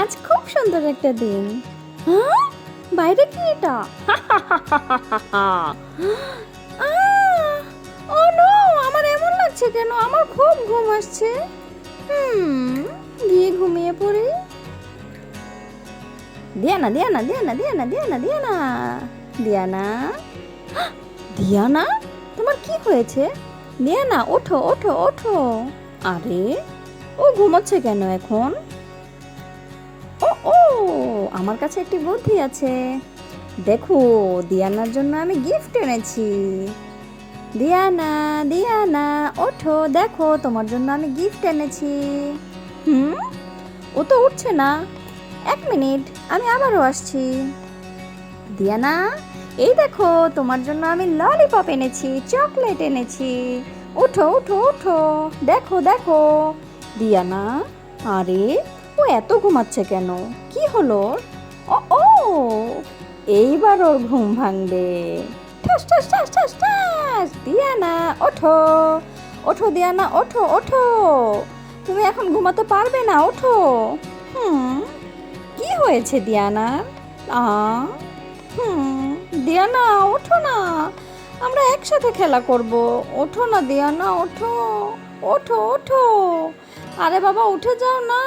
আজ খুব সুন্দর একটা দিন। হ্যাঁ? বাইরে কি এটা? ও নো, আমার এমন লাগছে কেন? আমার খুব ঘুম আসছে। হুম দিয়ে ঘুমিয়ে পড়ি। দিয়ানা দিয়ানা দিয়ানা দিয়ানা দিয়ানা দিয়ানা। দিয়ানা? দিয়ানা? তোমার কি হয়েছে? দিয়ানা, ওঠো ওঠো ওঠো। আরে, ও ঘুমোচ্ছে কেন এখন? আমার কাছে একটি বুদ্ধি আছে। দেখো, দিয়ানার জন্য আমি গিফট এনেছি। দিয়ানা দিয়ানা, ওঠো, দেখো, তোমার জন্য আমি গিফট এনেছি। হুম? ও তো উঠছে না। এক মিনিট, আমি আবারও আসছি। দিয়ানা, এই দেখো, তোমার জন্য আমি ললিপপ এনেছি চকলেট এনেছি। ওঠো ওঠো ওঠো, দেখো দেখো। দিয়ানা, আরে, ও এত ঘুমাচ্ছে কেন? কি হলো? এইবার ওর ঘুম ভাঙবে। ঠাস ঠাস ঠাস ঠাস ঠাস, দিয়ানা, ওঠো। ওঠো, দিয়ানা, ওঠো ওঠো। তুমি এখন ঘুমাতে পারবে না, ওঠো। হুম, কি হয়েছে দিয়ানা? আ, হুম, দিয়ানা, ওঠো না। আমরা একসাথে খেলা করব। ওঠো না, দিয়ানা, ওঠো। ওঠো ওঠো। আরে বাবা, উঠে যাও না।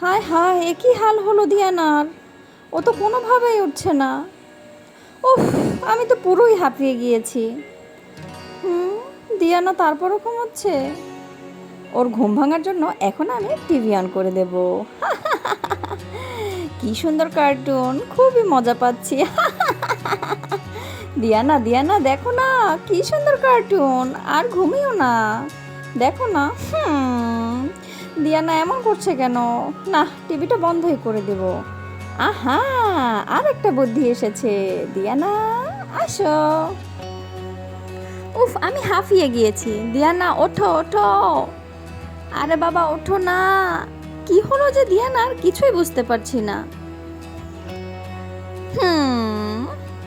হায় হায়, এ কি হাল হলো দিয়ানার? ও তো কোনোভাবেই উঠছে না। উফ, আমি তো পুরোই হাঁপিয়ে গিয়েছি। হুম, দিয়ানা তারপরও ঘুমাচ্ছে। ওর ঘুম ভাঙার জন্য এখন আমি টিভি অন করে দেব। কি সুন্দর কার্টুন, খুবই মজা পাচ্ছি। দিয়ানা দিয়ানা, দেখো না, কি সুন্দর কার্টুন, আর ঘুমিও না। দেখো না, হুম, দিয়ানা এমন করছে কেন? না, টিভিটা বন্ধই করে দেব। আহা আর একটা বুদ্ধি এসেছে। দিয়ানা, আসো। উফ, আমি হাঁফিয়ে গিয়েছি। দিয়ানা, ওঠো ওঠো। আরে বাবা, ওঠো না। কি হলো যে দিয়ানার কিছুই বুঝতে পারছি না।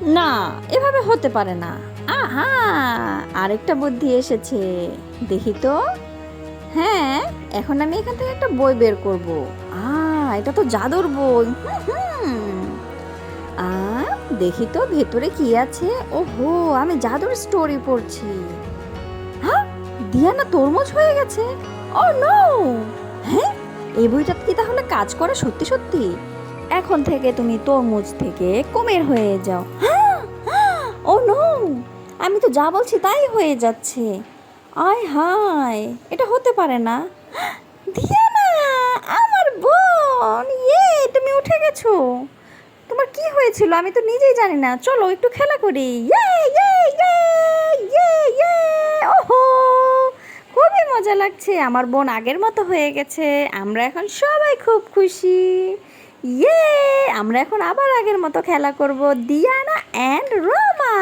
না, এভাবে হতে পারে না। আহা, আরেকটা বুদ্ধি এসেছে। দেখি তো। হ্যাঁ এখন আমি এখান থেকে একটা বই বের করব। আ এটা তো জাদুর বই। আ, দেখি তো ভেতরে কি আছে। ওহো, আমি জাদুর স্টোরি পড়ছি। হ্যাঁ দিয়ানা তরমুজ হয়ে গেছে। ও নো হ্যাঁ এই বইটা কি তাহলে কাজ করে সত্যি সত্যি? এখন থেকে তুমি তরমুজ থেকে কুমির হয়ে যাও। ও নো আমি তো যা বলছি তাই হয়ে যাচ্ছে। আয় হায়, এটা হতে পারে না। দিয়ানা! আমার বোন! ইয়ে তুমি উঠে গেছো। তোমার কি হয়েছিল? আমি তো নিজেই জানি না। চলো, একটু খেলা করি। ইয়ে ইয়ে ইয়ে ইয়ে ইয়ে খুবই মজা লাগছে। আমার বোন আগের মতো হয়ে গেছে। আমরা এখন সবাই খুব খুশি। ইয়ে আমরা এখন আবার আগের মতো খেলা করব। Diana and Roma!